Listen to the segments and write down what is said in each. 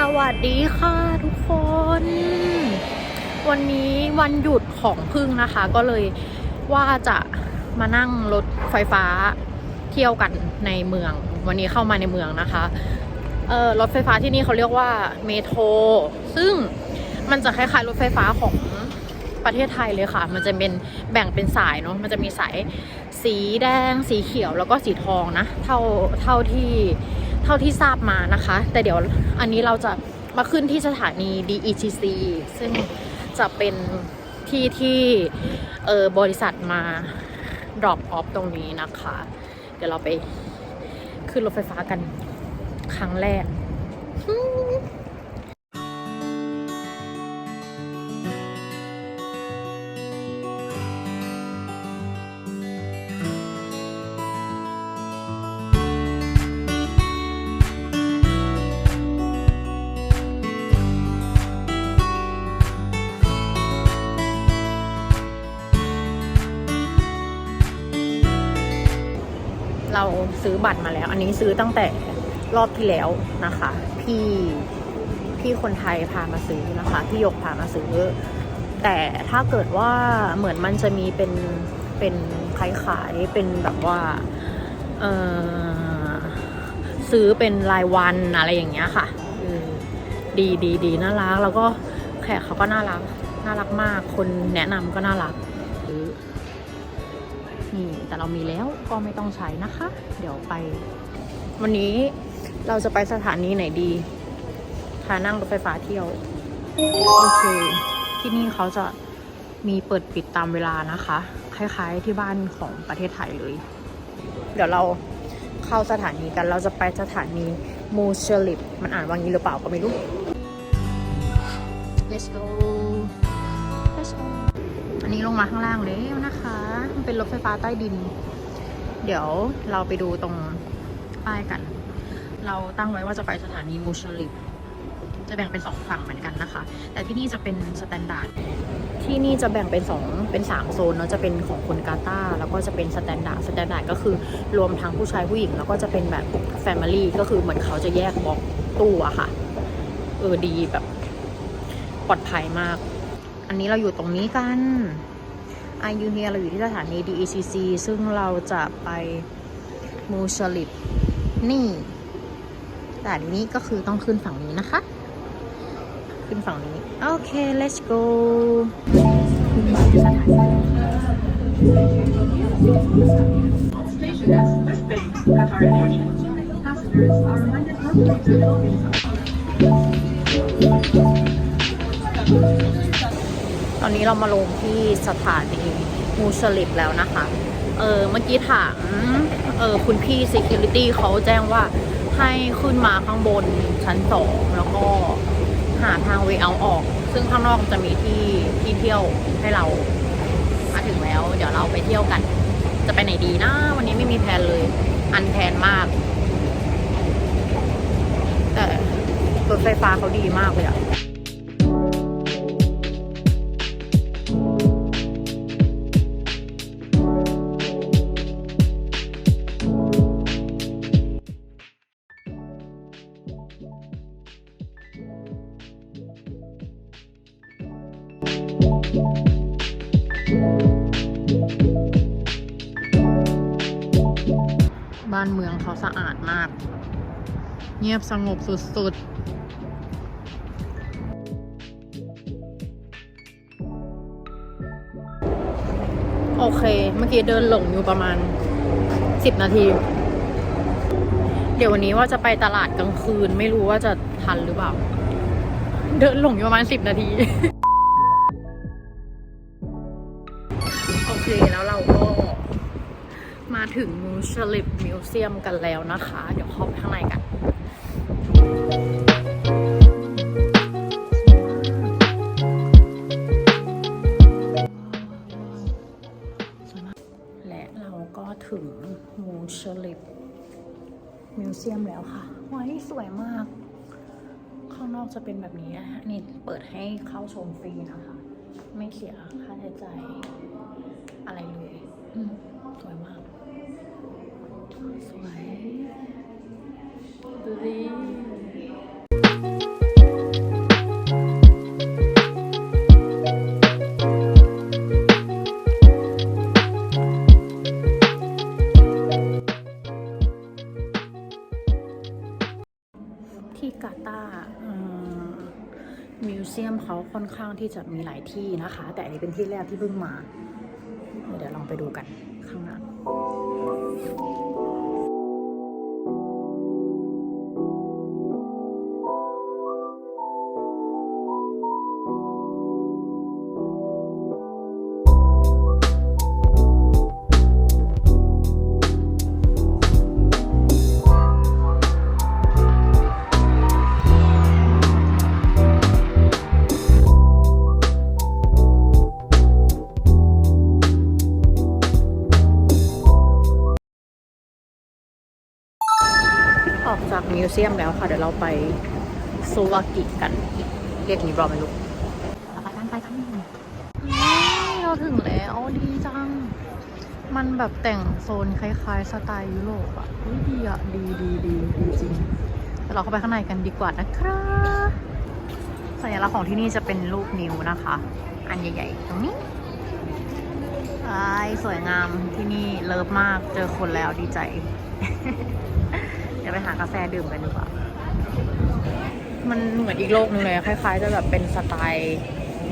สวัสดีค่ะทุกคน วันนี้วันหยุดของพึ่งนะคะ ก็เลยว่าจะมานั่งรถไฟฟ้าเที่ยวกันในเมือง วันนี้เข้ามาในเมืองนะคะเออรถไฟฟ้าที่นี่เขาเรียกว่าเมโทรซึ่งมันจะคล้ายๆรถไฟฟ้าของประเทศไทยเลยค่ะ มันจะเป็นแบ่งเป็นสายเนาะ มันจะมีสายสีแดง สีเขียวแล้วก็สีทองนะ เท่าเท่าที่ เท่าที่ทราบมานะคะ แต่เดี๋ยวอันนี้เราจะมาขึ้นที่สถานี DETC ซึ่งจะเป็นที่ที่เออบริษัทมา drop off ตรงนี้นะคะ เดี๋ยวเราไปขึ้นรถไฟฟ้ากันครั้งแรก เราซื้อบัตรมาแล้ว อันนี้ซื้อตั้งแต่รอบที่แล้วนะคะ พี่พี่คนไทยพามาซื้อนะคะพี่ยกพามาซื้อ แต่ถ้าเกิดว่าเหมือนมันจะมีเป็นเป็นขายขายเป็นแบบว่าเออซื้อเป็นรายวันอะไรอย่างเงี้ยค่ะดีดีดีน่ารักแล้วก็แขกเขาก็น่ารักน่ารักมาก คนแนะนำก็น่ารัก นี่แต่เรามีแล้วก็ไม่ต้องใช้นะคะ เดี๋ยวไป วันนี้เราจะไปสถานีไหนดีพานั่งรถไฟฟ้าเที่ยว โอเค ที่นี่เขาจะมีเปิดปิดตามเวลานะคะ คล้ายๆที่บ้านของประเทศไทยเลย เดี๋ยวเราเข้าสถานีกันเราจะไปสถานีมูเชลิปมันอ่านว่างี้หรือเปล่าก็ไม่รู้ let's go let's go อันนี้ลงมาข้างล่างแล้วนะคะ มันเป็นรถไฟฟ้าใต้ดิน เดี๋ยวเราไปดูตรงป้ายกัน เราตั้งไว้ว่าจะไปสถานีมูชลิปจะแบ่งเป็นสองฝั่งเหมือนกันนะคะ แต่ที่นี่จะเป็นสแตนดาร์ด ที่นี่จะแบ่งเป็นสองเป็นสามโซนเนาะ จะเป็นของคนกาตาร์แล้วก็จะเป็นสแตนดาร์ด สแตนดาร์ดก็คือรวมทั้งผู้ชายผู้หญิง แล้วก็จะเป็นแบบแฟมิลี่ ก็คือเหมือนเขาจะแยกบล็อกตู้อะค่ะ เออดีแบบปลอดภัยมาก อันนี้เราอยู่ตรงนี้กันอายุเนียเราอยู่ที่สถานี DECC ซึ่งเราจะไปมูชลิปนี่แต่อันนี้ก็คือต้องขึ้นฝั่งนี้นะคะ ขึ้นฝั่งนี้ โอเค let's go สถานี อนนี้เรามาลงที่สถานีมูชลิปแล้วนะคะ เออเมื่อกี้ถามเออคุณพี่ security เขาแจ้งว่าให้ขึ้นมาข้างบนชั้นสองแล้วก็หาทางเวเอาออก ซึ่งข้างนอกจะมีที่ที่เที่ยวให้เรา มาถึงแล้ว เดี๋ยวเราไปเที่ยวกัน จะไปไหนดีนะ วันนี้ไม่มีแผนเลย อันแผนมาก แต่รถไฟฟ้าเขาดีมากเลยอะานเมืองเขาสะอาดมาก เงียบสงบสุดๆโอเค เมื่อกี้เดินหลงอยู่ประมาณ 10 นาที เดี๋ยววันนี้ว่าจะไปตลาดกลางคืน ไม่รู้ว่าจะทันหรือเปล่า เดินหลงอยู่ประมาณ 10 นาที ถึงมูชลิปมิวเซียมกันแล้วนะคะ เดี๋ยวเข้าไปข้างในกันและเราก็ถึงมูชลิปมิวเซียมแล้วค่ะว้ายสวยมาก ข้างนอกจะเป็นแบบนี้นะนี่เปิดให้เข้าชมฟรีนะคะ ไม่เสียค่าใช้จ่าย กาตามิวเซียมเขาค่อนข้างที่จะมีหลายที่นะคะ แต่อันนี้เป็นที่แรกที่เพิ่งมา เดี๋ยวลองไปดูกัน เซียมแล้วค่ะเดี๋ยวเราไปซูวากิกัน เรียกนี้รอไม่รู้เราไปกันไปกันเราถึงแล้วดีจัง มันแบบแต่งโซนคล้ายๆ สไตล์ยุโรปอะดีอะดีดีดีดีจริงเดี๋ยวเราเข้าไปข้างในกันดีกว่านะครับสัญลักษณ์ของที่นี่จะเป็นรูปนิ้วนะคะ อันใหญ่ๆตรงนี้ไอสวยงามที่นี่เลิฟมากเจอคนแล้วดีใจ ดี๋ยวไปหากาแฟดื่มกันดีกว่า มันเหมือนอีกโลกนึงเลยคล้ายๆจะแบบเป็นสไตล์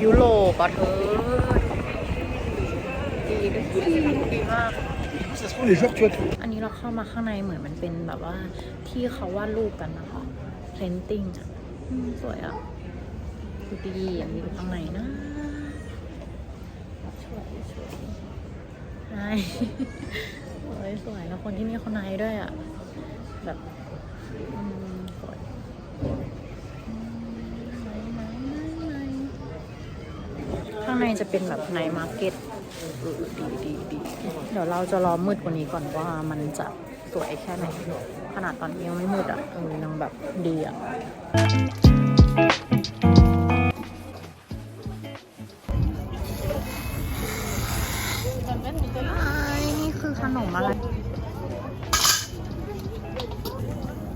ยุโรปอะเธอดีดีดีมาก Ça se trouve, les joueurs, tu vois, tu อันนี้เราเข้ามาข้างในเหมือนมันเป็นแบบว่าที่เขาวาดรูปกันนะคะ painting อะอืมสวยอะดูดีอย่างนี้อยู่ข้างในนะสวยสวยใช่สวยสวยแล้วคนที่นี่เขาไนท์ด้วยอะ แบบอืมสวยอืมไนท์ไนท์ไนท์ไนท์ข้างในจะเป็นแบบไนท์มาร์เก็ตเออดีดีดีเดี๋ยวเราจะรอมืดกว่านี้ก่อนว่ามันจะสวยแค่ไหน ขนาดตอนนี้ยังไม่มืดอะเออยังแบบดีอะนี่คือขนมอะไร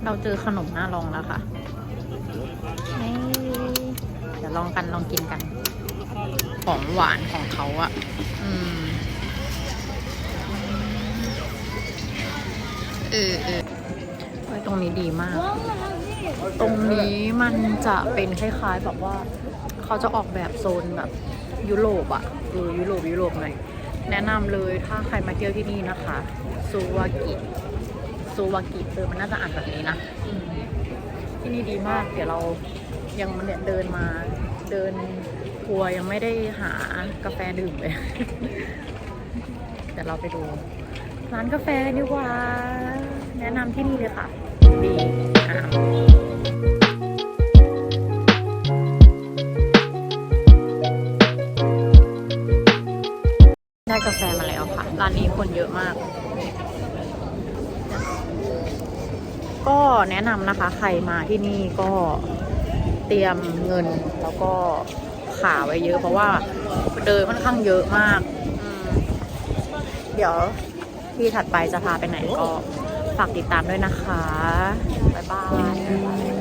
เราเจอขนมน่าลองแล้วค่ะนี่เดี๋ยวลองกันลองกินกัน ของหวานของเขาอะอืมเออเออเฮ้ยตรงนี้ดีมาก ตรงนี้มันจะเป็นคล้ายๆแบบว่า เขาจะออกแบบโซนแบบยุโรปอะเออยุโรปยุโรปหน่อยแนะนำเลยถ้าใครมาเที่ยวที่นี่นะคะซูวากิ ซูวากิเออมันน่าจะอ่านแบบนี้นะอืมที่นี่ดีมาก เดี๋ยวเรายังเนี่ยเดินมาเดินทัวร์ยังไม่ได้หากาแฟดื่มเลยเดี๋ยวเราไปดู ร้านกาแฟดีกว่า แนะนำที่นี่เลยค่ะ ดีอะได้กาแฟมาแล้วค่ะ ร้านนี้คนเยอะมาก ก็แนะนำนะคะใครมาที่นี่ก็เตรียมเงินแล้วก็ขาไว้เยอะเพราะว่าเดินค่อนข้างเยอะมาก เดี๋ยวที่ถัดไปจะพาไปไหนก็ฝากติดตามด้วยนะคะ บ๊ายบาย